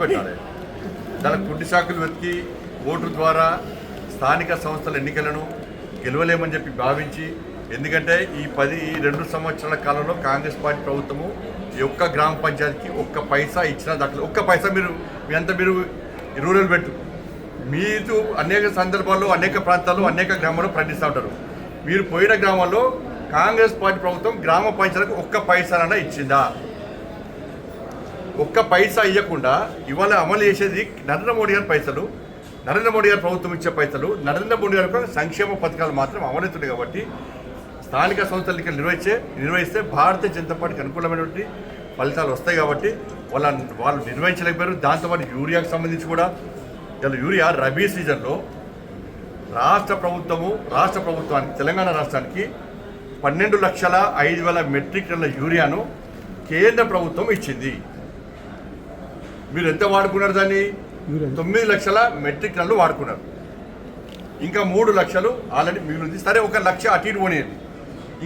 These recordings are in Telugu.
పెట్టాలి. దానికి పుట్టి శాఖలు వెతికి ఓటు ద్వారా స్థానిక సంస్థల ఎన్నికలను గెలవలేమని చెప్పి భావించి ఎందుకంటే ఈ పది ఈ రెండు సంవత్సరాల కాలంలో కాంగ్రెస్ పార్టీ ప్రభుత్వము ఈ ఒక్క గ్రామ పంచాయతీకి ఒక్క పైసా ఇచ్చిన దాంట్లో ఒక్క పైసా మీరు మీ అంతా మీరు రూరల్ పెట్టు. మీరు అనేక సందర్భాల్లో అనేక ప్రాంతాల్లో అనేక గ్రామాల్లో ప్రకటిస్తూ ఉంటారు. మీరు పోయిన గ్రామాల్లో కాంగ్రెస్ పార్టీ ప్రభుత్వం గ్రామ పంచాయతీలకు ఒక్క పైసానైనా ఇచ్చిందా? ఒక్క పైసా ఇవ్వకుండా ఇవాళ అమలు చేసేది నరేంద్ర మోడీ గారి పైసలు నరేంద్ర మోడీ గారు ప్రభుత్వం ఇచ్చే పైసలు నరేంద్ర మోడీ గారి సంక్షేమ పథకాలు మాత్రం అమలవుతుంది కాబట్టి స్థానిక సంస్థలకి నిర్వహించే నిర్వహిస్తే భారతీయ జనతా పార్టీకి అనుకూలమైనటువంటి ఫలితాలు వస్తాయి కాబట్టి వాళ్ళ వాళ్ళు నిర్వహించలేకపోయారు. దాంతోపాటు యూరియాకు సంబంధించి కూడా ఇలా యూరియా రబీ సీజన్లో రాష్ట్ర ప్రభుత్వము రాష్ట్ర ప్రభుత్వానికి తెలంగాణ రాష్ట్రానికి పన్నెండు లక్షల ఐదు వేల మెట్రిక్ టన్నుల యూరియాను కేంద్ర ప్రభుత్వం ఇచ్చింది. మీరు ఎంత వాడుకున్నారు దాన్ని? తొమ్మిది లక్షల మెట్రిక్ టన్నులు వాడుకున్నారు. ఇంకా మూడు లక్షలు ఆల్రెడీ మిగిలింది. సరే ఒక లక్ష అటు ఇటు పోనీయండి.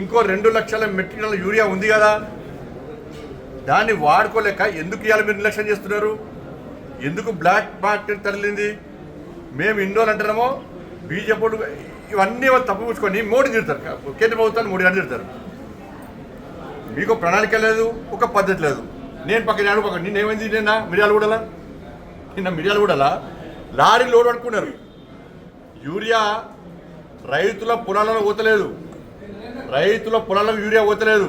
ఇంకో రెండు లక్షల మెట్రిక్ టన్నుల యూరియా ఉంది కదా. దాన్ని వాడుకోలేక ఎందుకు ఇవాళ మీరు నిర్లక్ష్యం చేస్తున్నారు? ఎందుకు బ్లాక్ మార్కెట్ తరలింది? మేము ఇండోలు అంటున్నామో? బీజేపీ ఇవన్నీ వాళ్ళు తప్పుపుచ్చుకొని మోడీ తిడతారు. కేంద్ర ప్రభుత్వాన్ని మోడీ అని తిడతారు. మీకు ప్రణాళిక లేదు ఒక పద్ధతి లేదు. నేను పక్కన నేను పక్కన? నిన్న ఏమైంది నిన్న? మిరియాలు నిన్న మిరియాలు కూడాలా? లారీ లోడ్ పడుకున్నారు యూరియా రైతుల పొలాలలో పోతలేదు. రైతుల పొలాలకు యూరియా పోతలేదు.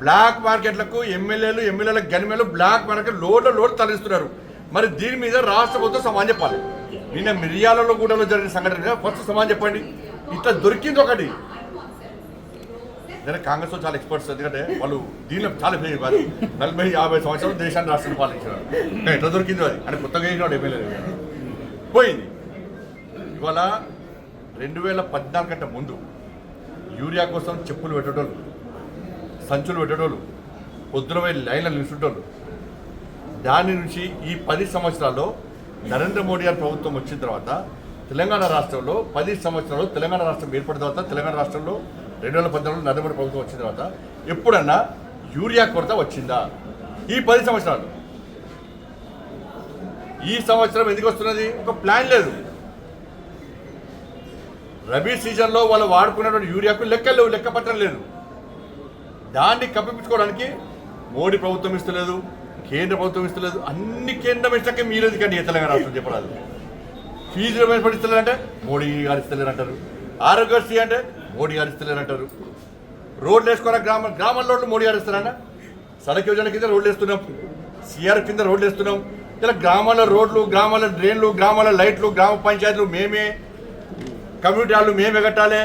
బ్లాక్ మార్కెట్లకు ఎమ్మెల్యేలు ఎమ్మెల్యేల గనిమేలు బ్లాక్ మార్కెట్ లోడ్ల లోడ్ తరలిస్తున్నారు. మరి దీని మీద రాష్ట్ర ప్రభుత్వం సమాన్ చెప్పాలి. నిన్న మిరియాలలో కూడా జరిగిన సంఘటన ఫస్ట్ సమాన్ చెప్పండి. ఇట్లా దొరికింది ఒకటి. నేను కాంగ్రెస్లో చాలా ఎక్స్పర్ట్స్ ఎందుకంటే వాళ్ళు దీనిలో చాలా ఫెయిల్ కాదు నలభై యాభై సంవత్సరాలు దేశాన్ని రాష్ట్రాన్ని పాలించారు. ఎట్లా దొరికిందో అది. అని కొత్తగా వేసినాడు ఎమ్మెల్యే పోయింది. ఇవాళ రెండు వేల పద్నాలుగు కంటే ముందు యూరియా కోసం చెప్పులు పెట్టేటోళ్ళు సంచులు పెట్టేటోళ్ళు పొద్దున లైన్లు నిలుచుంటోళ్ళు దాని నుంచి ఈ పది సంవత్సరాల్లో నరేంద్ర మోడీ గారి ప్రభుత్వం వచ్చిన తర్వాత తెలంగాణ రాష్ట్రంలో పది సంవత్సరాలు తెలంగాణ రాష్ట్రం ఏర్పడిన తర్వాత తెలంగాణ రాష్ట్రంలో రెండు వేల పద్నాలుగులో నరేంద్ర మోడీ ప్రభుత్వం వచ్చిన తర్వాత ఎప్పుడన్నా యూరియా కొరత వచ్చిందా? ఈ పది సంవత్సరాలు. ఈ సంవత్సరం ఎందుకు వస్తున్నది? ఒక ప్లాన్ లేదు. రబీ సీజన్లో వాళ్ళు వాడుకున్నటువంటి యూరియాకు లెక్కలు లేవు లెక్క పట్టడం లేదు. దాన్ని కప్పిపుచ్చుకోవడానికి మోడీ ప్రభుత్వం ఇస్తలేదు కేంద్ర ప్రభుత్వం ఇస్తలేదు అన్ని కేంద్రం ఇచ్చాక మీరు ఎందుకండి ఈ తెలంగాణ రాష్ట్రం చెప్పరాదు ఫీజులు ఏర్పడి అంటే మోడీ గారు ఇస్తలేరు అంటారు ఆరోగ్యశ్రీ అంటే మోడీ గారు అంటారు. రోడ్లు వేసుకోరా గ్రామ గ్రామాల రోడ్లు మోడీ గారు సడక్ యోజన కింద రోడ్లు వేస్తున్నాం. సిఆర్ కింద రోడ్లు వేస్తున్నాం. ఇలా గ్రామాల రోడ్లు గ్రామాల డ్రైన్లు గ్రామాల లైట్లు గ్రామ పంచాయతీలు మేమే కమ్యూనిటీ హాళ్ళు మేమే కట్టాలి.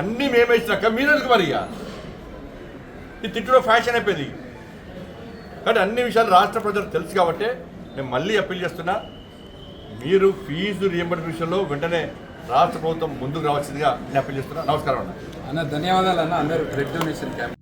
అన్నీ మేమే ఇచ్చినాక మీరెందుకు మరి ఇక ఈ తిట్టులో ఫ్యాషన్ అయిపోయింది. కానీ అన్ని విషయాలు రాష్ట్ర ప్రజలకు తెలుసు కాబట్టి నేను మళ్ళీ అప్పీల్ చేస్తున్నా మీరు ఫీజు రియంబర్స్ విషయంలో వెంటనే రాష్ట్ర ప్రభుత్వం ముందుకు రావాల్సిందిగా నేను చేస్తున్నా. నమస్కారం అన్న. అన్న ధన్యవాదాలు అన్న. అందరూ బ్లడ్ డొనేషన్ క్యాంప్.